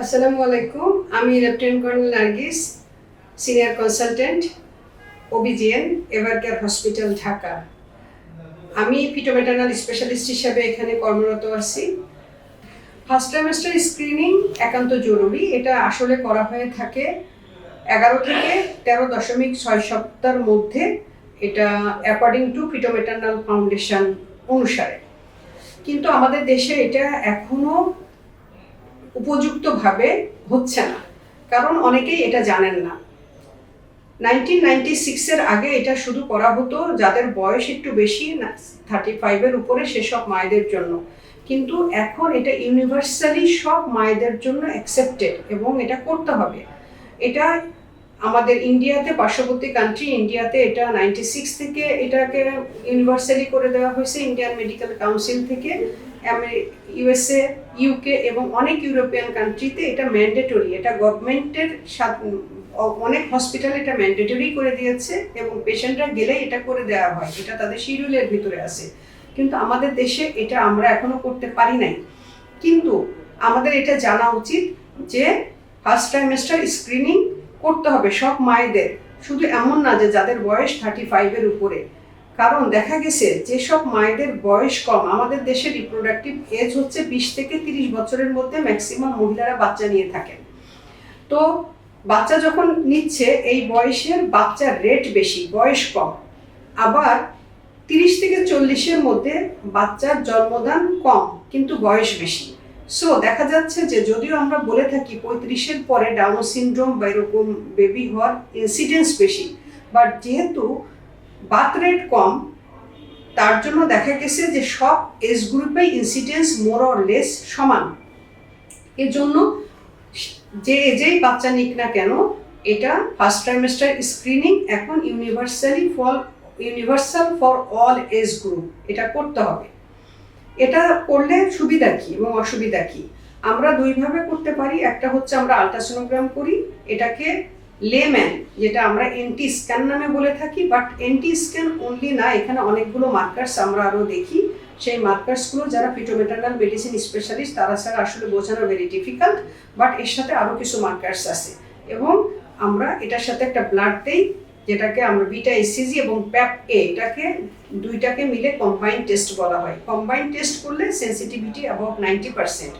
আসসালামু আলাইকুম। আমি lieutenant colonel Nargis, senior consultant OBGYN Evercare hospital, Dhaka. আমি ফিটোমেটার্নাল স্পেশালিস্ট হিসাবে এখানে কর্মরত আছি। ফার্স্ট ট্রাইমেস্টার স্ক্রিনিং একান্ত জরুরি। এটা আসলে করা হয়ে থাকে এগারো থেকে তেরো দশমিক ছয় সপ্তাহের মধ্যে। এটা অ্যাকর্ডিং টু ফিটোমেটার্নাল ফাউন্ডেশন অনুসারে। কিন্তু আমাদের দেশে এটা এখনও উপযুক্তভাবে হচ্ছে না। কারণ অনেকেই এটা জানেন না। নাইনটিন নাইনটি সিক্সের আগে এটা শুধু করা হতো, যাদের বয়স একটু বেশি থার্টি ফাইভের উপরে সেসব মায়েদের জন্য। কিন্তু এখন এটা ইউনিভার্সালি সব মায়েদের জন্য অ্যাকসেপ্টেড এবং এটা করতে হবে। এটা আমাদের ইন্ডিয়াতে, পার্শ্ববর্তী কান্ট্রি ইন্ডিয়াতে এটা নাইনটি সিক্স থেকে এটাকে ইউনিভার্সালি করে দেওয়া হয়েছে ইন্ডিয়ান মেডিকেল কাউন্সিল থেকে। ইউএসএ ইউকে এবং অনেক ইউরোপিয়ান কান্ট্রিতে এটা ম্যান্ডেটরি এটা গভর্নমেন্টের অনেক হসপিটাল এটা ম্যান্ডেটরি করে দিয়েছে এবং পেশেন্টরা গেলে এটা করে দেওয়া হয়, এটা তাদের শিডিউলের ভিতরে আছে। কিন্তু আমাদের দেশে এটা আমরা এখনও করতে পারি নাই। কিন্তু আমাদের এটা জানা উচিত যে ফার্স্ট ট্রাইমেস্টার স্ক্রিনিং করতে হবে সব মায়েদের। শুধু এমন না যে যাদের বয়স থার্টি ফাইভের উপরে। কারণ দেখা গেছে, যেসব মায়েদের বয়স কম, আমাদের দেশে রিপ্রোডাক্টিভ এজ হচ্ছে বিশ থেকে তিরিশ বছরের মধ্যে ম্যাক্সিমাম মহিলারা বাচ্চা নিয়ে থাকেন। তো বাচ্চা যখন নিচ্ছে, এই বয়সের বাচ্চার রেট বেশি, বয়স কম। আবার তিরিশ থেকে চল্লিশের মধ্যে বাচ্চার জন্মদান কম, কিন্তু বয়স বেশি। সো দেখা যাচ্ছে যে যদিও আমরা বলে থাকি পঁয়ত্রিশের পরে ডাউন সিনড্রোম বা এরকম বেবি হওয়ার ইনসিডেন্স বেশি বাট যেহেতু বার্থ রেট কম, তার জন্য দেখা গেছে যে সব এজ গ্রুপে ইনসিডেন্স মোর অর লেস সমান। এজন্য যে এজেই বাচ্চা নিক না কেন, এটা ফার্স্ট ট্রাইমেস্টার স্ক্রিনিং এখন universally for universal for all age group এটা করতে হবে। এটা করলে সুবিধা কী এবং অসুবিধা কী? আমরা দুইভাবে করতে পারি, একটা হচ্ছে আমরা আলট্রাসোনোগ্রাম করি, এটাকে লেম্যান যেটা আমরা এন্টি স্ক্যান নামে বলে থাকি বাট এন্টি স্ক্যান অনলি না, এখানে অনেকগুলো মার্কার্স আমরা আরও দেখি। সেই মার্কার্সগুলো যারা পিটোমেটার্নাল মেডিসিন স্পেশালিস্ট তারা ছাড়া আসলে বোঝানো ভেরি ডিফিকাল্ট বাট এর সাথে আরও কিছু মার্কার্স আছে। এবং আমরা এটার সাথে একটা ব্লাড দেই, যেটাকে আমরা বিটা এসিজি এবং প্যাপ এ এটাকে দুইটাকে মিলে কম্বাইন টেস্ট বলা হয়। কম্বাইন টেস্ট করলে সেন্সিটিভিটি অ্যাবাউট নাইনটি পার্সেন্ট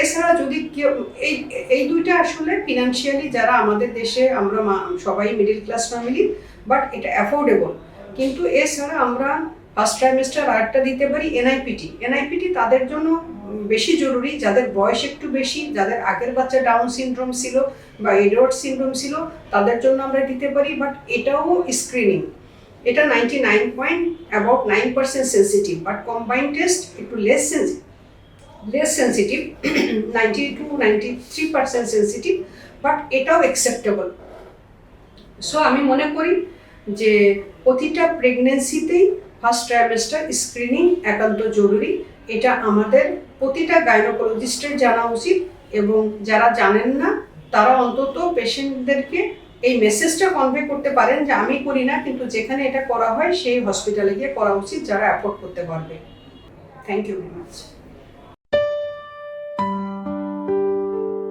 এছাড়া যদি কেউ, এই এই দুইটা আসলে ফিনান্সিয়ালি যারা আমাদের দেশে, আমরা সবাই মিডিল ক্লাস ফ্যামিলি বাট এটা অ্যাফোর্ডেবল কিন্তু এছাড়া আমরা ফার্স্ট ট্রাইমেস্টার আরেকটা দিতে পারি এনআইপিটি এনআইপিটি তাদের জন্য বেশি জরুরি, যাদের বয়স একটু বেশি, যাদের আগের বাচ্চা ডাউন সিনড্রোম ছিল বা এডওয়ার্ড সিনড্রোম ছিল, তাদের জন্য আমরা দিতে পারি বাট এটাও স্ক্রিনিং এটা ninety nine point about nine percent sensitive but combine test একটু less sensitive less sensitive ninety two ninety three percent sensitive but এটাও অ্যাকসেপ্টেবল সো আমি মনে করি যে প্রতিটা প্রেগনেন্সিতেই ফার্স্ট ট্রাইমেস্টার স্ক্রিনিং একান্ত জরুরি। এটা আমাদের প্রতিটা গাইনোকোলজিস্টের জানা উচিত এবং যারা জানেন না, তারা অন্তত পেশেন্টদেরকে এই মেসেজটা কনভে করতে পারেন যে, আমি করি না, কিন্তু যেখানে এটা করা হয়, সেই হসপিটালে গিয়ে করা উচিত, যারা অ্যাফোর্ড করতে পারবে। Thank you very much